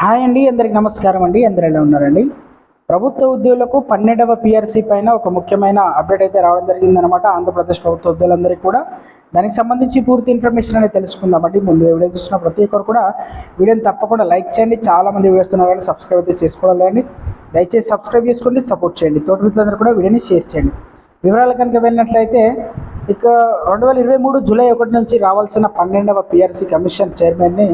Hi అండి అందరికి నమస్కారం అండి అందరు ఎలా ఉన్నారండి? ప్రభుత్వ ఉద్యోగులకు పన్నెండవ పిఆర్సీ పైన ఒక ముఖ్యమైన అప్డేట్ అయితే రావడం జరిగిందనమాట ఆంధ్రప్రదేశ్ ప్రభుత్వ ఉద్యోగులందరికీ కూడా. దానికి సంబంధించి పూర్తి ఇన్ఫర్మేషన్ అనేది తెలుసుకుందామండి ముందు వీడియో చూసిన ప్రతి ఒక్కరు కూడా వీడియోని తప్పకుండా లైక్ చేయండి. చాలామంది వేస్తున్నారు కానీ సబ్స్క్రైబ్ అయితే చేసుకోవాలండి. దయచేసి సబ్స్క్రైబ్ చేసుకోండి సపోర్ట్ చేయండి. తోటి మిత్రులందరూ కూడా వీడియోని షేర్ చేయండి. వివరాలు కనుక వెళ్ళినట్లయితే ఇక రెండు వేల ఇరవై మూడు జూలై ఒకటి నుంచి రావాల్సిన పన్నెండవ పిఆర్సీ కమిషన్ చైర్మన్ని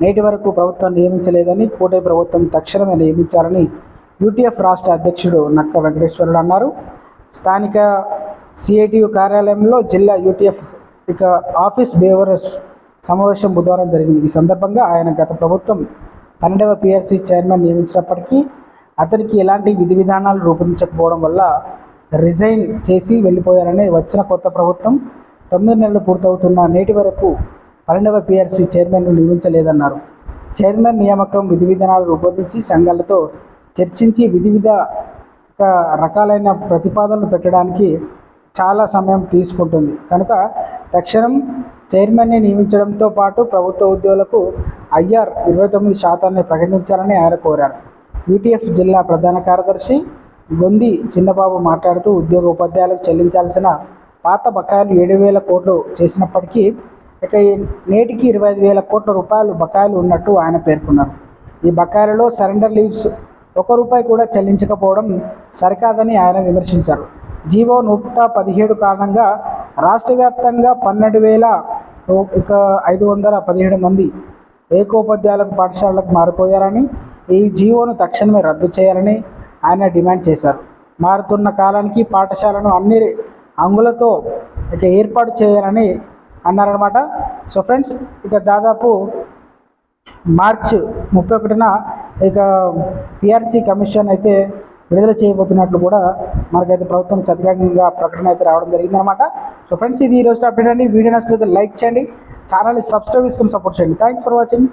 నేటి వరకు ప్రభుత్వం నియమించలేదని కోటే ప్రభుత్వం తక్షణమే నియమించాలని యూటీఎఫ్ రాష్ట్ర అధ్యక్షుడు నక్క వెంకటేశ్వరుడు అన్నారు. స్థానిక సిఐటియు కార్యాలయంలో జిల్లా యూటీఎఫ్ ఇక ఆఫీస్ బేవరస్ సమావేశం బుధవారం జరిగింది. ఈ సందర్భంగా ఆయన గత ప్రభుత్వం పన్నెండవ పిఆర్సీ చైర్మన్ నియమించినప్పటికీ అతనికి ఎలాంటి విధి విధానాలు రూపొందించకపోవడం వల్ల రిజైన్ చేసి వెళ్ళిపోయారని వచ్చిన కొత్త ప్రభుత్వం తొమ్మిది నెలలు పూర్తవుతున్న నేటి వరకు అరణవ పిఆర్సీ చైర్మన్ను నియమించలేదన్నారు. చైర్మన్ నియామకం విధి విధానాలు రూపొందించి సంఘాలతో చర్చించి వివిధ విధ రకాలైన ప్రతిపాదనలు పెట్టడానికి చాలా సమయం తీసుకుంటుంది. కనుక తక్షణం చైర్మన్ని నియమించడంతో పాటు ప్రభుత్వ ఉద్యోగులకు ఐఆర్ ఇరవై తొమ్మిది శాతాన్ని ప్రకటించాలని ఆయన కోరారు. యూటీఎఫ్ జిల్లా ప్రధాన కార్యదర్శి గొంది చిన్నబాబు మాట్లాడుతూ ఉద్యోగ ఉపాధ్యాయులకు చెల్లించాల్సిన పాత బకాయిలు ఏడు వేల కోట్లు చేసినప్పటికీ ఇక నేటికి ఇరవై ఐదు వేల కోట్ల రూపాయలు బకాయిలు ఉన్నట్టు ఆయన పేర్కొన్నారు. ఈ బకాయిలలో సరెండర్ లీవ్స్ ఒక రూపాయి కూడా చెల్లించకపోవడం సరికాదని ఆయన విమర్శించారు. జీవో నూట పదిహేడు కారణంగా రాష్ట్ర వ్యాప్తంగా పన్నెండు వేల ఇక ఐదు వందల పదిహేడు మంది ఏకోపాధ్యాయులకు పాఠశాలలకు మారిపోయారని ఈ జీవోను తక్షణమే రద్దు చేయాలని ఆయన డిమాండ్ చేశారు. మారుతున్న కాలానికి పాఠశాలను అన్ని అంగులతో ఇక ఏర్పాటు చేయాలని అన్నారనమాట సో ఫ్రెండ్స్ ఇక దాదాపు మార్చ్ ముప్పై ఒకటిన ఇక పిఆర్సీ కమిషన్ అయితే విడుదల చేయబోతున్నట్లు కూడా మనకైతే ప్రభుత్వం చతికంగా ప్రకటన అయితే రావడం జరిగిందనమాట సో ఫ్రెండ్స్ ఇది ఈరోజు అప్డేట్ అండి. వీడియో నచ్చితే లైక్ చేయండి. ఛానల్ని సబ్స్క్రైబ్ చేసుకుని సపోర్ట్ చేయండి. Thanks for watching